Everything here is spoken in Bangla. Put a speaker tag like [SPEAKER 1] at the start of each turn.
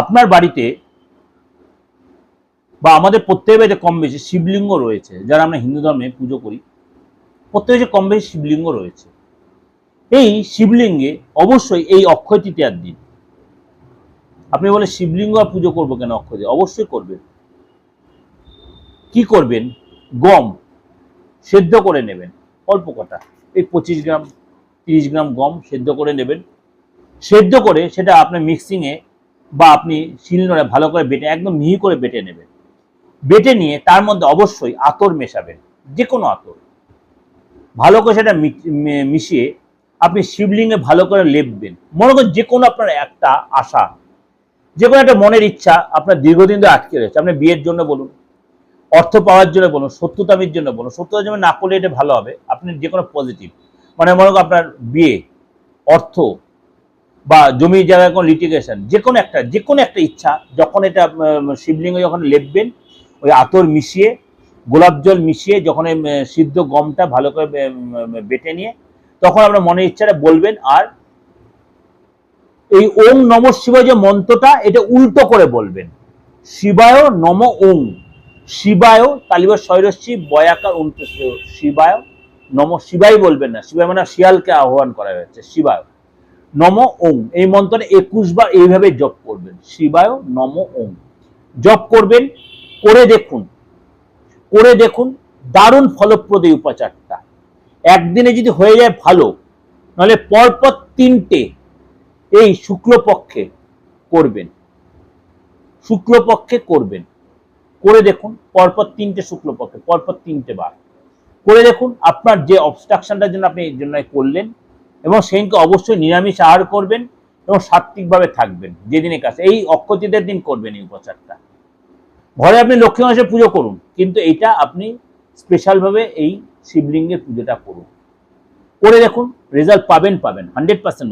[SPEAKER 1] আপনার বাড়িতে বা আমাদের প্রত্যেক বাড়িতে কম বেশি শিবলিঙ্গ রয়েছে, যারা আমরা হিন্দু ধর্মে পুজো করি প্রত্যেক কম বেশি শিবলিঙ্গ রয়েছে। এই শিবলিঙ্গে অবশ্যই এই অক্ষয় তৃতীয়ার দিন। আপনি বলে শিবলিঙ্গ আর পুজো করব কেন অক্ষয়? অবশ্যই করবেন। কি করবেন? গম সেদ্ধ করে নেবেন, অল্প কটা। এই পঁচিশ গ্রাম, তিরিশ গ্রাম গম সেদ্ধ করে নেবেন। সেদ্ধ করে সেটা আপনার মিক্সিংয়ে বা আপনি শিলনোড়ে ভালো করে বেটে, একদম মিহি করে বেটে নেবেন। বেটে নিয়ে তার মধ্যে অবশ্যই আতর মেশাবেন যে কোনো আতর। ভালো করে সেটা মিশিয়ে আপনি শিবলিঙ্গে ভালো করে লেপবেন। মনে করেন যে কোনো আপনার একটা আশা যে কোনো একটা মনের ইচ্ছা আপনার দীর্ঘদিন ধরে আটকে রয়েছে। আপনি বিয়ের জন্য বলুন, অর্থ পাওয়ার জন্য বলুন সত্যতামির জন্য বলুন সত্যতা জন্য না করলে এটা ভালো হবে। আপনি যে কোনো পজিটিভ মানে মনে করুন আপনার বিয়ে, অর্থ বা জমি জায়গায় কোনো লিটিগেশন যে কোনো একটা যে কোনো একটা ইচ্ছা যখন এটা শিবলিঙ্গে যখন লেপবেন ওই আতর মিশিয়ে গোলাপ জল মিশিয়ে যখন এই, সিদ্ধ গমটা ভালো করে বেটে নিয়ে তখন আপনার মনের ইচ্ছাটা বলবেন আর এই ওম নম শিবায় যে মন্ত্রটা এটা উল্টো করে বলবেন। শিবায় নম ওম শিবায় তালিবা শৈরস্বী বয়াকার উল্টো শিবায় নম শিবাই বলবেন না শিবায় মানে শিয়ালকে আহ্বান করা হয়েছে শিবায়। নম ওম। এই মন্ত্রটা একুশ বার এইভাবে জপ করবেন। শিবায় নম ওম। জপ করবেন, করে দেখুন। করে দেখুন, দারুণ ফলপ্রদ এই উপাচারটা। একদিনে যদি হয়ে যায় ভালো, নাহলে পরপর তিনটে এই শুক্লপক্ষে করবেন। শুক্লপক্ষে করবেন। করে দেখুন, পরপর তিনটে শুক্লপক্ষে, পরপর তিনটে বার। করে দেখুন, আপনার যে অবস্ট্রাকশনটার জন্য আপনি এই জন্য করলেন এবং সেদিনকে অবশ্যই নিরামিষ আহার করবেন এবং সাত্ত্বিকভাবে থাকবেন যেদিনের কাছে এই অক্ষতিদের দিন করবেন এই উপচারটা। ঘরে আপনি লক্ষ্মী মাসে পুজো করুন, কিন্তু এটা আপনি স্পেশালভাবে এই শিবলিঙ্গের পুজোটা করুন। করে দেখুন রেজাল্ট পাবেন পাবেন হান্ড্রেড পার্সেন্ট